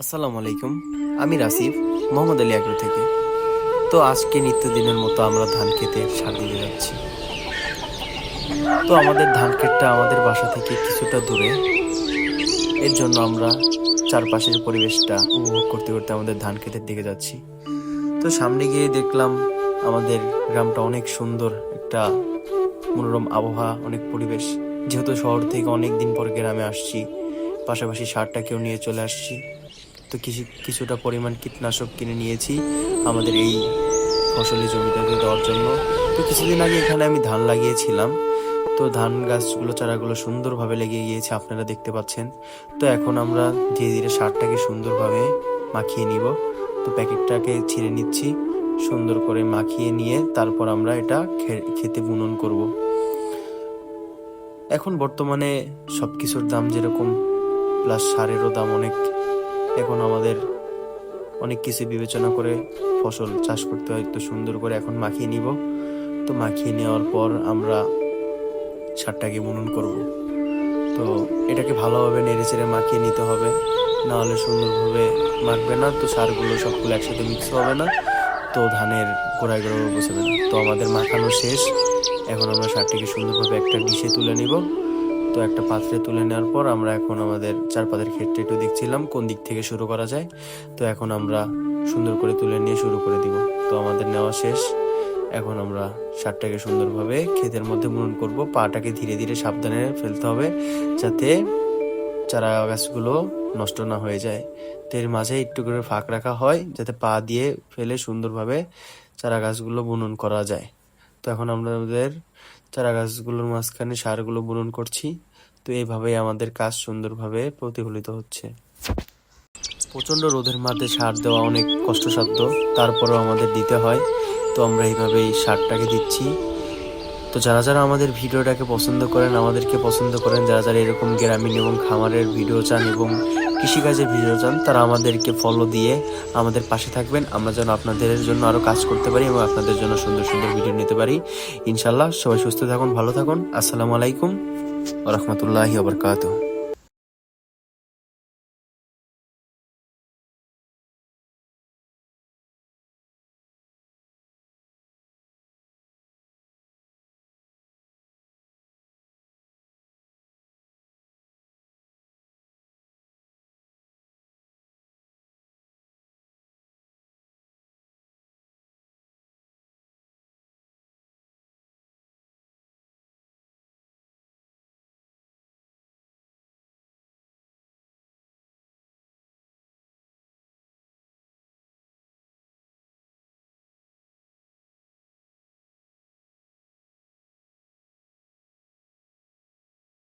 আসসালামু আলাইকুম। আমি রাসিফ, মোহাম্মদ আলী আগ্রো থেকে। তো আজকে নিত্যদিনের মতো আমরা ধান খেতে সার দিতে যাচ্ছি। তো আমাদের ধান ক্ষেতটা আমাদের বাসা থেকে কিছুটা দূরে। এর জন্য আমরা চারপাশের পরিবেশটা উপভোগ করতে করতে আমাদের ধান ক্ষেতের দিকে যাচ্ছি। তো সামনে গিয়ে দেখলাম আমাদের গ্রামটা অনেক সুন্দর একটা মনোরম আবহাওয়া, অনেক পরিবেশ। যেহেতু শহর থেকে অনেক দিন পর গ্রামে আসছি, পাশাপাশি সারটাকেও নিয়ে চলে আসছি। তো কিছু, কিছুটা পরিমাণ কীটনাশক কিনে নিয়েছি আমাদের এই ফসলি জমিটাকে দেওয়ার জন্য। তো কিছুদিন আগে এখানে আমি ধান লাগিয়েছিলাম। তো ধান গাছগুলো, চারাগুলো সুন্দরভাবে লেগে গিয়েছে, আপনারা দেখতে পাচ্ছেন। তো এখন আমরা ধীরে ধীরে সারটাকে সুন্দরভাবে মাখিয়ে নিব। তো প্যাকেটটাকে ছিঁড়ে নিচ্ছি, সুন্দর করে মাখিয়ে নিয়ে তারপর আমরা এটা খেতে বুনন করব। এখন বর্তমানে সব কিছুর দাম যেরকম, প্লাস সারেরও দাম অনেক। এখন আমাদের অনেক কিছু বিবেচনা করে ফসল চাষ করতে হয়, তো সুন্দর করে এখন মাখিয়ে নিব। তো মাখিয়ে নেওয়ার পর আমরা সারটাকে বুনন করব। তো এটাকে ভালোভাবে নেড়ে চেড়ে মাখিয়ে নিতে হবে, নাহলে সুন্দরভাবে মাখবে না, তো সারগুলো সবগুলো একসাথে মিক্স হবে না, তো ধানের গোড়ায় গোড়ায় বসবে না তো আমাদের মাখানো শেষ, এখন আমরা সারটিকে সুন্দরভাবে একটা ডিশে তুলে নিব। তো একটা পাত্রে তুলে নেওয়ার পর আমরা এখন আমাদের চারপাতের ক্ষেত্রে একটু দেখছিলাম কোন দিক থেকে শুরু করা যায়। তো এখন আমরা সুন্দর করে তুলে নিয়ে শুরু করে দিব। তো আমাদের নেওয়া শেষ। এখন আমরা সারটাকে সুন্দরভাবে ক্ষেতের মধ্যে বুনন করব। পাটাকে ধীরে ধীরে সাবধানে ফেলতে হবে যাতে চারা গাছগুলো নষ্ট না হয়ে যায়। তো এর মাঝে একটু করে ফাঁক রাখা হয় যাতে পা দিয়ে ফেলে সুন্দরভাবে চারা গাছগুলো বুনন করা যায়। তো এখন আমরা আমাদের চারা গাছগুলোর মাঝখানে সারগুলো বুনন করছি। তো এইভাবেই আমাদের কাজ সুন্দরভাবে প্রতিফলিত হচ্ছে। প্রচণ্ড রোদের মাঝে সার দেওয়া অনেক কষ্টসাধ্য, তারপরেও আমাদের দিতে হয়। তো আমরা এইভাবেই সারটাকে দিচ্ছি। তো যারা যারা আমাদের ভিডিওটাকে পছন্দ করেন, আমাদেরকে পছন্দ করেন, যারা যারা এরকম গ্রামীণ এবং খামারের ভিডিও চান এবং কৃষিকাজের ভিডিও চান তারা আমাদেরকে ফলো দিয়ে আমাদের পাশে থাকবেন। আমরা যেন আপনাদের জন্য আরও কাজ করতে পারি এবং আপনাদের জন্য সুন্দর সুন্দর ভিডিও নিতে পারি। ইনশাল্লাহ সবাই সুস্থ থাকুন, ভালো থাকুন। আসসালামু আলাইকুম রহমতুল্লাহি আবরকাত